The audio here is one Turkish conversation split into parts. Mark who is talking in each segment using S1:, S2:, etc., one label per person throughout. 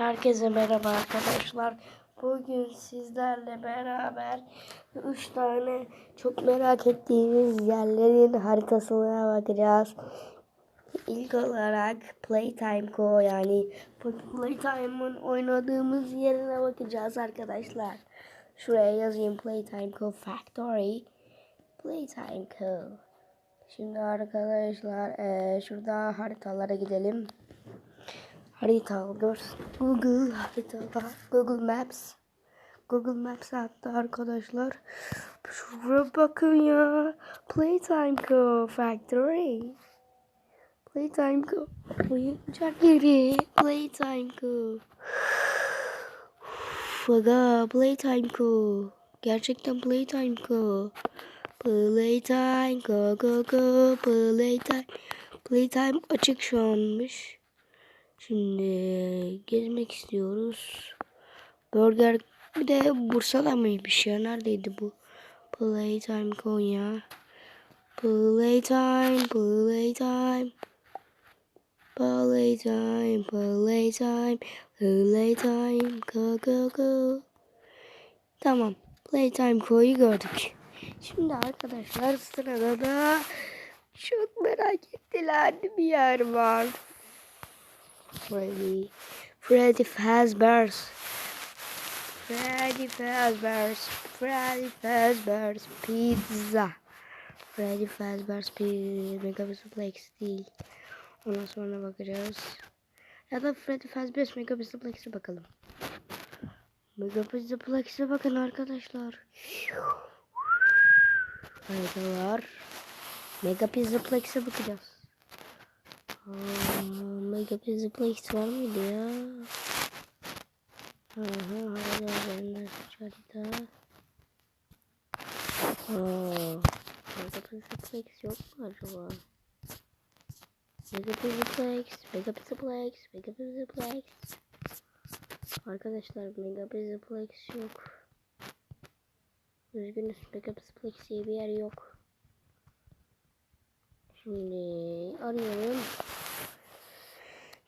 S1: Herkese merhaba arkadaşlar. Bugün sizlerle beraber 3 tane çok merak ettiğimiz yerlerin haritasına bakacağız. İlk olarak Playtime Co yani Playtime'ın oynadığımız yerine bakacağız arkadaşlar. Şuraya yazayım Playtime Co Factory. Playtime Co. Şimdi arkadaşlar şurada haritalara gidelim. Harita alıyoruz. Google haritada. Google Maps. Google Maps hatta arkadaşlar. Şuraya bakın ya. Playtime Co Factory. Playtime Co. Oyuncak yeri. Playtime Co. Faga Playtime Co. Gerçekten Playtime Co. Playtime Co Co Co Playtime. Playtime açık şu anmış. Şimdi gezmek istiyoruz. Burger bir de Bursa'da mıymış ya? Neredeydi bu? Playtime Konya. Playtime, Playtime. Playtime, Playtime, Playtime, go go go. Tamam, Playtime Ko'yu gördük. Şimdi arkadaşlar sırada da çok merak ettiler bir yer var. Freddy. Freddy Fazbear's. Freddy Fazbear's. Freddy Fazbear's Pizza. Freddy Fazbear's Pizza. Megapixelplex değil. Ondan sonra bakacağız. Ya da Freddy Fazbear's Megapixelplex'e bakalım. Megapixelplex'e bakın arkadaşlar. Haritalar. Megapixelplex'e bakacağız. Aa, Mega Pizza var mıydı ya? Aha, harita üzerinden seç harita. Aa, Mega Pizza yok mu acaba? Mega Pizza Plex, Mega Pizza Plex, Mega Pizza Plex. Arkadaşlar Mega Pizza Plex yok. Üzgünüz Mega Pizza Plex diye bir yer yok. Şimdi arayalım.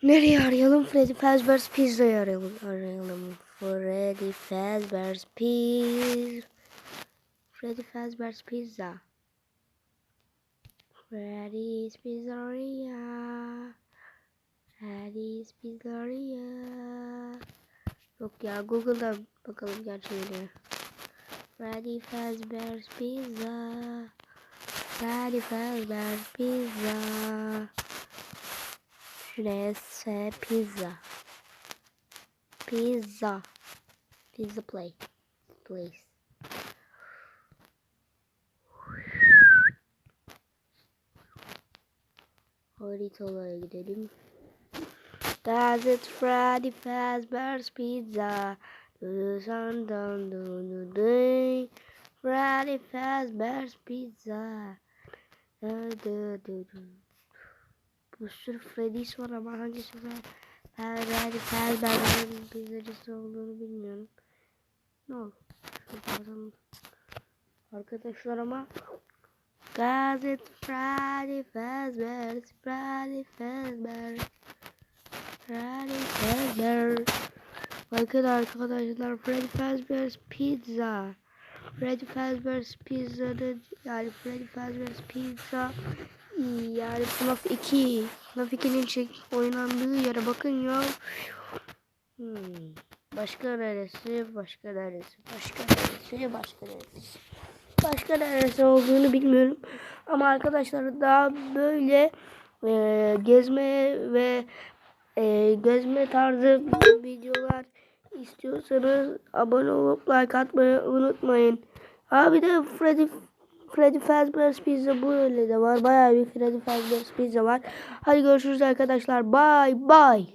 S1: Nereye arayalım? Freddy Fazbear's Pizza'yı arayalım. Arayalım. Freddy Fazbear's Pizza. Freddy Fazbear's Pizza. Freddy's Pizzeria. Freddy's Pizzeria. Yok ya Google'da bakalım gerçeğine. Freddy Fazbear's Pizza. Freddy Fazbear's Pizza. Rese pizza. Pizza. Pizza play. Place. Haritalara gidelim. Does it Freddy Fazbear's Pizza? Do dun dun dun dun Freddy Fazbear's Pizza. Du, du, du, du. Bir sürü Freddy's var ama hangisi var? Ben yani Fazbear'ın pizzacısı olduğunu bilmiyorum. Ne oldu? Şuradan arkadaşlar ama Gazet Freddy Fazbear Freddy Fazbear Freddy Fazbear Bakın arkadaşlar Freddy Fazbear's Pizza Freddy Fazbear's Pizza'nın yani Freddy Fazbear's Pizza yani FNAF 2 FNAF 2'nin çek oynandığı yere bakın ya. Hmm. Başka neresi? Başka neresi? Başka neresi? Başka neresi? Başka neresi olduğunu bilmiyorum. Ama arkadaşlar daha böyle e, gezme ve e, gezme tarzı videolar istiyorsanız abone olup like atmayı unutmayın. Abi de Freddy Freddy Fazbear's Pizza böyle de var. Bayağı bir Freddy Fazbear's Pizza var. Hadi görüşürüz arkadaşlar. Bye bye.